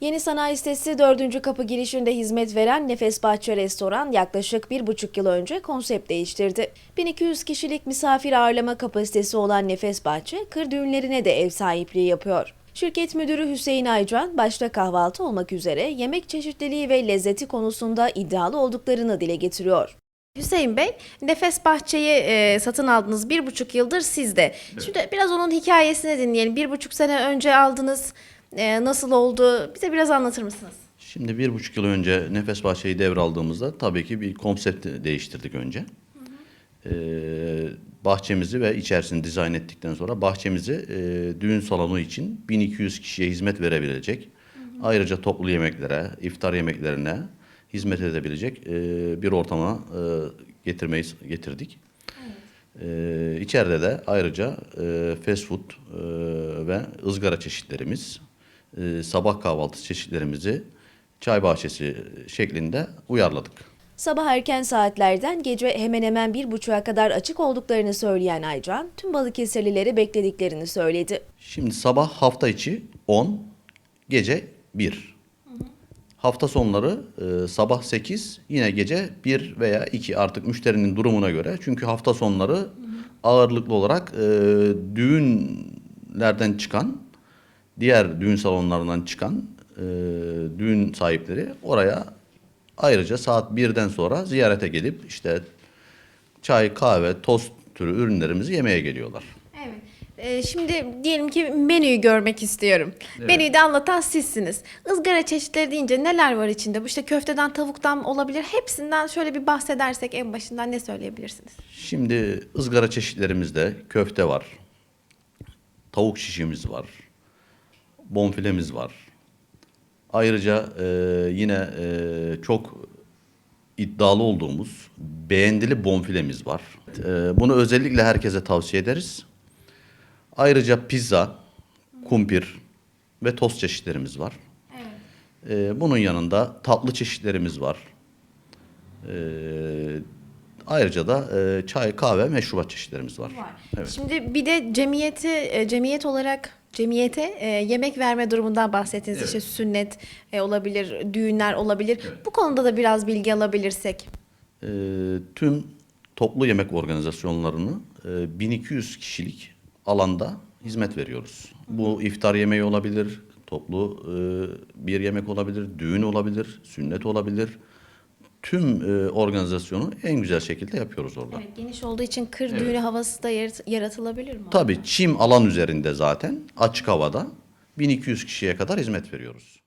Yeni sanayi sitesi 4. kapı girişinde hizmet veren Nefes Bahçe Restoran yaklaşık bir buçuk yıl önce konsept değiştirdi. 1200 kişilik misafir ağırlama kapasitesi olan Nefes Bahçe, kır düğünlerine de ev sahipliği yapıyor. Şirket müdürü Hüseyin Aycan, başta kahvaltı olmak üzere yemek çeşitliliği ve lezzeti konusunda iddialı olduklarını dile getiriyor. Hüseyin Bey, Nefes Bahçe'yi e, satın aldınız bir buçuk yıldır sizde. Şimdi biraz onun hikayesini dinleyelim. Bir buçuk sene önce aldınız, e, nasıl oldu? Bize biraz anlatır mısınız? Şimdi bir buçuk yıl önce Nefes Bahçe'yi devraldığımızda tabii ki bir konsept değiştirdik önce. Ee, bahçemizi ve içerisini dizayn ettikten sonra bahçemizi e, düğün salonu için 1200 kişiye hizmet verebilecek. Ayrıca toplu yemeklere, iftar yemeklerine hizmet edebilecek e, bir ortama e, getirmeyi getirdik. Ee, içeride de ayrıca e, fast food e, ve ızgara çeşitlerimiz, e, sabah kahvaltı çeşitlerimizi çay bahçesi şeklinde uyarladık. Sabah erken saatlerden gece hemen hemen bir buçuğa kadar açık olduklarını söyleyen Aycan, tüm Balıkesirlileri beklediklerini söyledi. Şimdi sabah hafta içi 10, gece 1. Hafta sonları e, sabah 8, yine gece 1 veya 2 artık müşterinin durumuna göre. Çünkü hafta sonları ağırlıklı olarak e, düğünlerden çıkan, diğer düğün salonlarından çıkan e, düğün sahipleri oraya ayrıca saat 1'den sonra ziyarete gelip işte çay, kahve, tost türü ürünlerimizi yemeye geliyorlar. Evet. Ee, şimdi diyelim ki menüyü görmek istiyorum. Menüyü de anlatan sizsiniz. Izgara çeşitleri deyince neler var içinde? Bu işte köfteden, tavuktan olabilir. Hepsinden şöyle bir bahsedersek en başından ne söyleyebilirsiniz? Şimdi ızgara çeşitlerimizde köfte var. Tavuk şişimiz var. Bonfilemiz var. Ayrıca e, yine e, çok iddialı olduğumuz beğendili bonfilemiz var. E, bunu özellikle herkese tavsiye ederiz. Ayrıca pizza, kumpir ve tost çeşitlerimiz var. E, bunun yanında tatlı çeşitlerimiz var. E, ayrıca da e, çay, kahve, meşrubat çeşitlerimiz var. Evet. Şimdi bir de cemiyeti, e, cemiyet olarak cemiyete e, yemek verme durumundan bahsettiniz. Evet. İşte sünnet e, olabilir, düğünler olabilir. Bu konuda da biraz bilgi alabilirsek. E, tüm toplu yemek organizasyonlarını e, 1200 kişilik alanda hizmet veriyoruz. Bu iftar yemeği olabilir, toplu e, bir yemek olabilir, düğün olabilir, sünnet olabilir. Tüm e, organizasyonu en güzel şekilde yapıyoruz orada. Evet, geniş olduğu için kır düğünü havası da yarat- yaratılabilir mi? Tabii çim alan üzerinde zaten açık havada 1200 kişiye kadar hizmet veriyoruz.